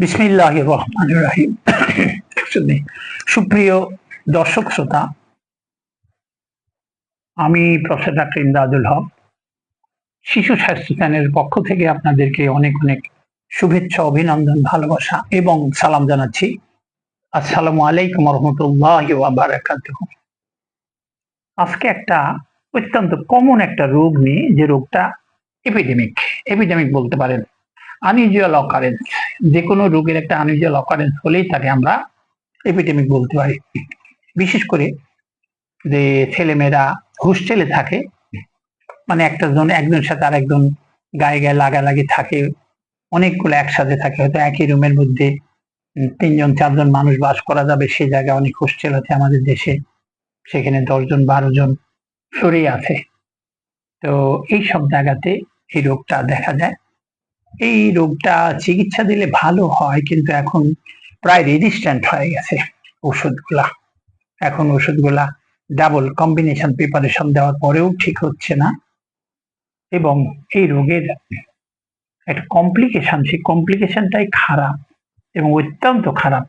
বিসমিল্লাহ সুপ্রিয় দর্শক শ্রোতা, আমি প্রফেসর ডাক্তার ইমদাদুল হক, শিশু স্বাস্থ্য চ্যানেলের পক্ষ থেকে আপনাদেরকে অনেক অনেক শুভেচ্ছা, অভিনন্দন, ভালোবাসা এবং সালাম জানাচ্ছি। আসসালামু আলাইকুম রহমতুল্লাহ বারাকাত আজকে একটা অত্যন্ত কমন একটা রোগ নিয়ে যে রোগটা এপিডেমিক এপিডেমিক বলতে পারেন। আনইউজুয়াল অকারেন্স যে কোনো রোগের একটা আনইউজুয়াল অকারেন্স হলেই তাকে আমরা এপিডেমিক বলতে পারি। বিশেষ করে যে ছেলেমেয়েরা হোস্টেলে থাকে মানে একটা জন একজনের সাথে আর একজন গায়ে গায়ে লাগালাগি থাকে, অনেকগুলো একসাথে থাকে, হয়তো একই রুমের মধ্যে তিনজন, চারজন মানুষ বাস করা যাবে, সে জায়গায় অনেক হোস্টেল আছে আমাদের দেশে, সেখানে দশজন বারো জন সরেই আছে। তো এই সব জায়গাতে এই রোগটা দেখা যায়। এই রোগটা চিকিৎসা দিলে ভালো হয়, কিন্তু এখন প্রায় রেজিস্ট্যান্ট হয়ে গেছে ওষুধগুলা। এখন ওষুধগুলা ডাবল কম্বিনেশন প্রিপারেশন দেওয়ার পরেও ঠিক হচ্ছে না। এবং এই রোগের একটা কমপ্লিকেশন সেই কমপ্লিকেশনটাই খারাপ এবং অত্যন্ত খারাপ।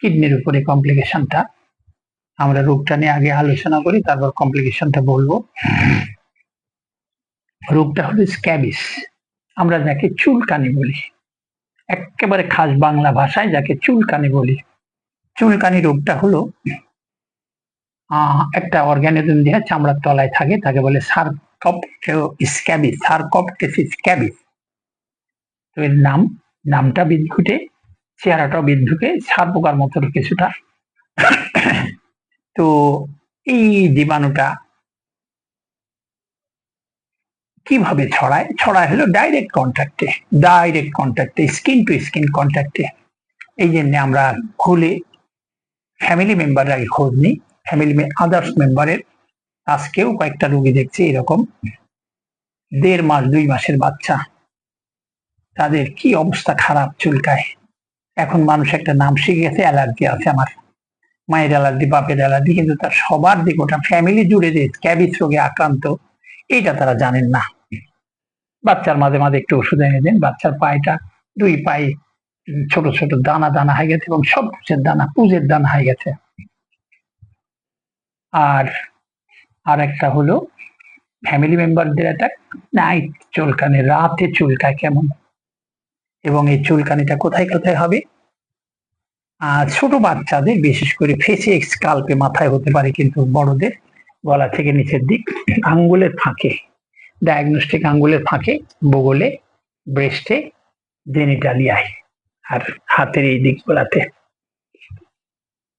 কিডনির উপরে কমপ্লিকেশনটা আমরা রোগটা নিয়ে আগে আলোচনা করি, তারপর কমপ্লিকেশনটা বলব। রোগটা হলো স্ক্যাবিস আমরা যাকে চুলকানি বলি। একেবারে খাস বাংলা ভাষায় যাকে চুলকানি বলি। চুলকানি রোগটা হলো একটা অর্গানিজম দিয়ে চামড়ার তলায় থাকে, তাকে বলে সারকপ স্ক্যাবিস সারকপ স্ক্যাবিস তো এর নাম, নামটা বিদ্যুটে চেহারাটাও বিদ্যুকে সার পোকার মতো কিছুটা। তো এই জীবাণুটা কীভাবে ছড়ায়? ছড়ায় হলো ডাইরেক্ট কন্ট্যাক্টে ডাইরেক্ট কন্ট্যাক্টে স্কিন টু স্কিন কন্ট্যাক্টে এই জন্য আমরা খুলে ফ্যামিলি মেম্বারের খোঁজ নিই। ফ্যামিলি আদার্স মেম্বারের আজকেও কয়েকটা রোগী দেখছি এরকম। দেড় মাস, দুই মাসের বাচ্চা। তাদের কি অবস্থা খারাপ চুলকায়। এখন মানুষ একটা নাম শিখে গেছে অ্যালার্জি আছে আমার। মায়ের অ্যালার্জি, বাপের অ্যালার্জি, কিন্তু তার সবার দিকে ওটা ফ্যামিলি জুড়ে যে স্ক্যাবিস রোগে আক্রান্ত এটা তারা জানেন না। বাচ্চার মাঝে মাঝে একটু ওষুধ এনে দেন। বাচ্চার পায়েটা দুই পায়ে ছোট ছোট দানা দানা হয়ে গেছে এবং সব পুজের দানা পুজের দানা হয়ে গেছে। আর আর একটা হলো ফ্যামিলি মেম্বারদের একটা নাইট চুলকানি, রাতে চুলকায় কেমন? এবং এই চুলকানিটা কোথায় কোথায় হবে? আর ছোট বাচ্চাদের, বিশেষ করে ফেসে স্কাল্পে মাথায় হতে পারে কিন্তু বড়দের, গলা থেকে নিচের দিক আঙ্গুলের ফাঁকে ডায়াগনস্টিক আঙ্গুলের ফাঁকে, বগলে ব্রেস্টে জেনিটালিয়ায় আর হাতের এই দিকগুলাতে।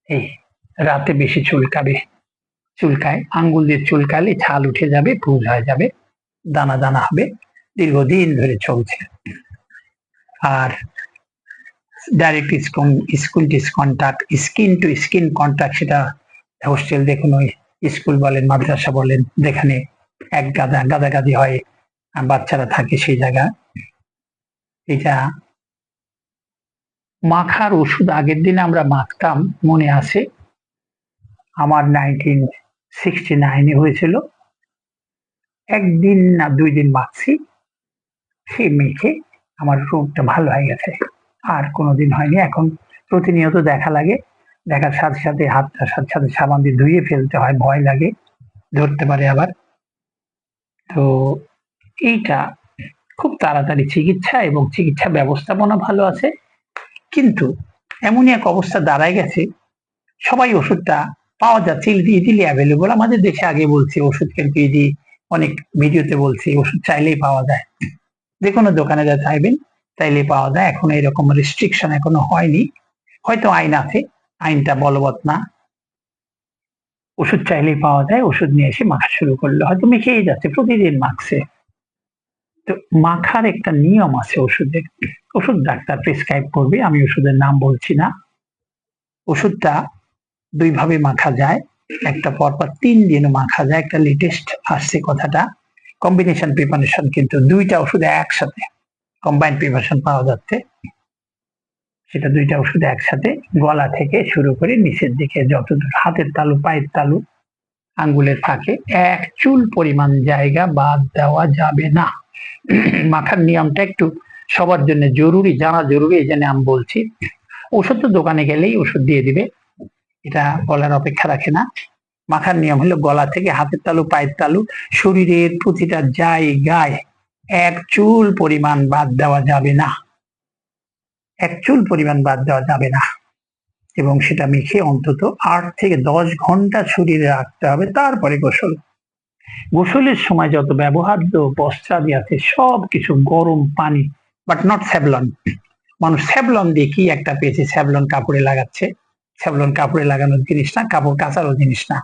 এই রাতে বেশি চুলকাবে, চুলকায়, আঙ্গুল দিয়ে চুলকালে ছাল উঠে যাবে, পুজ হয়ে যাবে, দানা দানা হবে, দীর্ঘদিন ধরে চলছে। আর direct school school discontact skin to skin contact সেটা হোস্টেল দেখুন ওই স্কুল বলেন, মাদ্রাসা বলেন, যেখানে এক গাদা গাদাগাদি হয় বাচ্চারা থাকে সেই জায়গা এটা মাখার ওষুধ আগের দিনে আমরা মাখতাম, মনে আছে? আমার নাইনটিন সিক্সটি নাইনে হয়েছিল। একদিন না দুই দিন মাখছি সেই মেখে আমার রোগটা ভালো হয়ে গেছে। আর কোনোদিন হয়নি। এখন প্রতিনিয়ত দেখা লাগে। দেখার সাথে সাথে হাতটার সাথে সাথে সাবান দিয়ে ধুয়ে ফেলতে হয়, ভয় লাগে। ধরতে পারে আবার। তো এইটা খুব তাড়াতাড়ি চিকিৎসা এবং চিকিৎসা ব্যবস্থাপনা ভালো আছে। কিন্তু এমনই এক অবস্থা দাঁড়ায় গেছে, সবাই ওষুধটা পাওয়া যাচ্ছে ইজিলি অ্যাভেলেবল আমাদের দেশে আগে বলছি ওষুধ ইজি অনেক ভিডিওতে বলছি, ওষুধ চাইলেই পাওয়া যায়। যে কোনো দোকানে যা চাইবেন, চাইলেই পাওয়া যায়। এখন এরকম রেস্ট্রিকশন এখনও হয়নি। হয়তো আইন আছে, আইনটা বলবৎ না। ওষুধ চাইলেই পাওয়া যায়, ওষুধ নিয়ে এসে মাখা শুরু করলে। হয়তো মেখেই যাচ্ছে, প্রতিদিন মাখছে। তো মাখার একটা নিয়ম আছে ওষুধের ওষুধ ডাক্তার প্রেসক্রাইব করবে, আমি ওষুধের নাম বলছি না। ওষুধটা দুই ভাবে মাখা যায়, একটা পরপর তিন দিনও মাখা যায়। একটা লেটেস্ট আসছে কথাটা। কম্বিনেশন প্রিপারেশন কিন্তু দুইটা ওষুধ একসাথে কম্বাইন্ড প্রিপারেশন পাওয়া যাচ্ছে। সেটা দুইটা ওষুধ একসাথে গলা থেকে শুরু করে নিচের দিকে যতদূর হাতের তালু, পায়ের তালু, আঙ্গুলের ফাঁকে, এক চুল পরিমাণ জায়গা বাদ দেওয়া যাবে না। মাখার নিয়মটা একটু সবার জন্য জরুরি, জানা জরুরি, এই জন্য আমি বলছি। ওষুধ তো দোকানে গেলেই ওষুধ দিয়ে দিবে। এটা বলার অপেক্ষা রাখে না। মাখার নিয়ম হলো গলা থেকে হাতের তালু, পায়ের তালু, শরীরের প্রতিটা জায়গায় এক চুল পরিমাণ বাদ দেওয়া যাবে না। এক চুল পরিমাণ বাদ দেওয়া যাবে না। এবং সেটা মেখে অন্তত আট থেকে দশ ঘণ্টা শরীরে রাখতে হবে, তারপরে গোসল। গোসলের সময় যত ব্যবহার্য বস্ত্রাদি আছে, সব কিছু গরম পানি বাট নট স্যাভলন। মানুষ স্যাভলন দিয়ে কি একটা পেয়েছে? স্যাভলন কাপড়ে লাগাচ্ছে। স্যাভলন কাপড়ে লাগানোর জিনিস না, কাপড় কাচারও জিনিস না।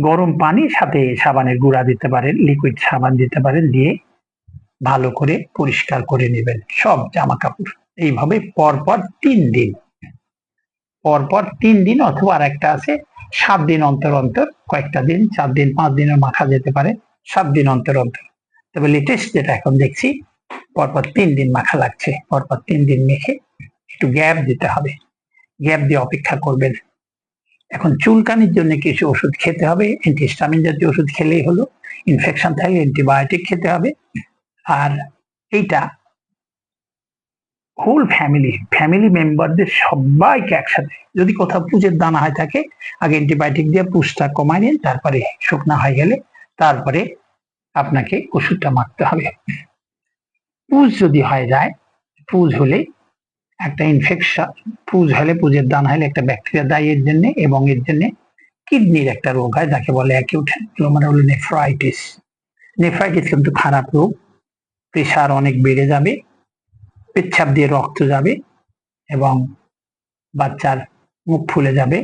গরম পানির সাথে সাবানের গুঁড়া দিতে পারেন লিকুইড সাবান দিতে পারেন দিয়ে ভালো করে পরিষ্কার করে নেবেন সব জামা কাপড় এইভাবে পরপর তিন দিন। পরপর তিন দিন অথবা আর একটা আছে, সাত দিন অন্তর অন্তর, কয়েকটা দিন, চার দিন, পাঁচ দিনের মাখা যেতে পারে, সাত দিন অন্তর অন্তর। তবে লেটেস্ট যেটা এখন দেখছি, পরপর তিন দিন মাখা লাগছে, পরপর তিন দিন মেখে একটু গ্যাপ দিতে হবে। গ্যাপ দিয়ে অপেক্ষা করবেন। এখন চুলকানির জন্য কিছু ওষুধ খেতে হবে অ্যান্টিস্টামিন জাতীয় ওষুধ খেলেই হলো ইনফেকশন থাকলে অ্যান্টিবায়োটিক খেতে হবে। আর এইটা হোল ফ্যামিলি ফ্যামিলি মেম্বারদের সবাইকে একসাথে। যদি কোথাও পুজের দানা হয় থাকে, আগে অ্যান্টিবায়োটিক দিয়ে পুষটা কমায় নিন, তারপরে শুকনা হয়ে গেলে তারপরে আপনাকে ওষুধটা মারতে হবে। পুজ যদি হয়ে যায়, পুজ হলে একটা ইনফেকশন পুজ হলে পুজের দান হলে একটা ব্যাকটেরিয়া দেয় এর জন্য এবং এর জন্য কিডনির একটা রোগ হয়, যাকে বলে অ্যাকিউট হলো নেফ্রাইটিস নেফ্রাইটিস কিন্তু খারাপ রোগ। প্রেশার অনেক বেড়ে যাবে, পেচ্ছাপ দিয়ে রক্ত যাবে এবং বাচ্চার মুখ ফুলে যাবে।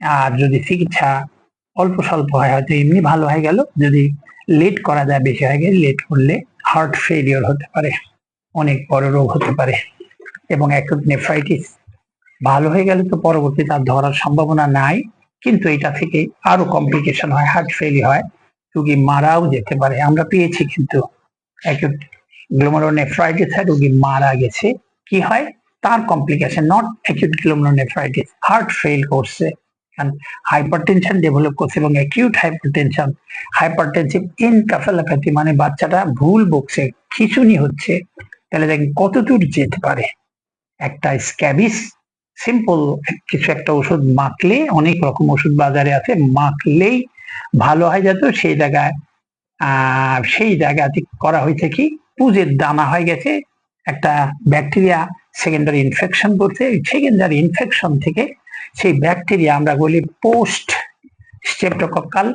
আর যদি চিকিৎসা অল্প স্বল্প হয়, হয়তো এমনি ভালো হয়ে গেল, যদি লেট করা যায় বেশি হয়ে গেলে লেট করলে হার্ট ফেলিওর হতে পারে, অনেক বড় রোগ হতে পারে এবং অ্যাকুট নেফ্রাইটিস ভালো হয়ে গেলে তো পরবর্তী তার ধরার সম্ভাবনা নাই, কিন্তু এটা থেকে আরও কমপ্লিকেশন হয় হার্ট ফেলি হয়, রুগী মারাও যেতে পারে। আমরা পেয়েছি কিন্তু অ্যাকুট গ্লোমারোনেফ্রাইটিস হয় রোগী মারা গেছে। কি হয়? তার complication not acute glomerulonephritis heart fail করছে। হাইপার টেনশন ডেভেলপ করছে এবং acute hypertension hypertensive encephalopathy মানে বাচ্চাটা ভুল বকছে, খিচুনি হচ্ছে। তাহলে দেখেন কত দূর যেতে পারে। একটা স্ক্যাবিস সিম্পল কিছু একটা ওষুধ মাখলে, অনেক রকম ওষুধ বাজারে আছে, মাখলেই ভালো হয়। যেত সেই জায়গায় সেই জায়গাতে করা হয়েছে কি? পুজের দানা হয়ে গেছে, একটা ব্যাকটেরিয়া সেকেন্ডারি ইনফেকশন করছে সেকেন্ডারি ইনফেকশন থেকে সেই ব্যাকটেরিয়া আমরা বলি পোস্ট স্টেপটোকক্কাল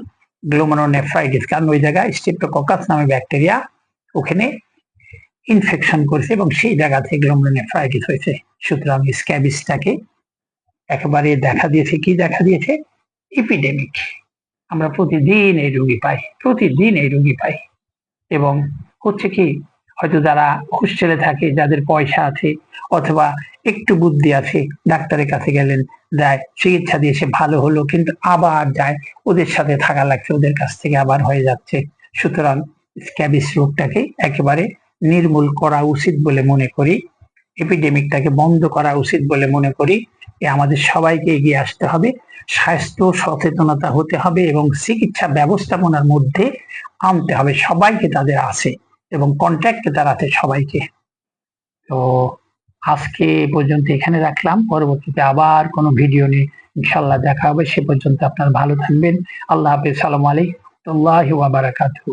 গ্লোমারোনেফ্রাইটিস কারণ ওই জায়গায় স্টেপটোকক্কাস নামে ব্যাকটেরিয়া ওখানে ইনফেকশন করছে এবং সেই জায়গা থেকে গ্লোমারোনেফ্রাইটিস হয়েছে। সুতরাং স্ক্যাবিসটাকে একেবারে দেখা দিয়েছে, কি দেখা দিয়েছে? এপিডেমিক আমরা প্রতিদিন এই রোগী পাই, প্রতিদিন এই রোগী পাই। এবং হচ্ছে কি হয়তো যারা হোস্টেলে থাকে, যাদের পয়সা আছে অথবা একটু বুদ্ধি আছে, ডাক্তারের কাছে গেলেন, যায়, চিকিৎসা দিয়ে সে ভালো হলো, কিন্তু আবার যায়, ওদের সাথে থাকা লাগছে, ওদের কাছ থেকে আবার হয়ে যাচ্ছে। সুতরাং স্ক্যাবিস রোগটাকে একেবারে নির্মূল করা উচিত বলে মনে করি, এপিডেমিকটাকে বন্ধ করা উচিত বলে মনে করি, এ আমাদের সবাইকে এগিয়ে আসতে হবে, স্বাস্থ্য সচেতনতা হতে হবে এবং চিকিৎসা ব্যবস্থাপনার মধ্যে আনতে হবে, সবাইকে তাদের আছে। এবং কন্ট্যাক্টে দাঁড়াতে সবাইকে। তো আজকে পর্যন্ত এখানে রাখলাম। পরবর্তীতে আবার কোনো ভিডিও নিয়ে ইনশাল্লাহ দেখা হবে। সে পর্যন্ত আপনার ভালো থাকবেন। আল্লাহ হাফিজ। সালাম আলাইকুম। বারাকাতুহু।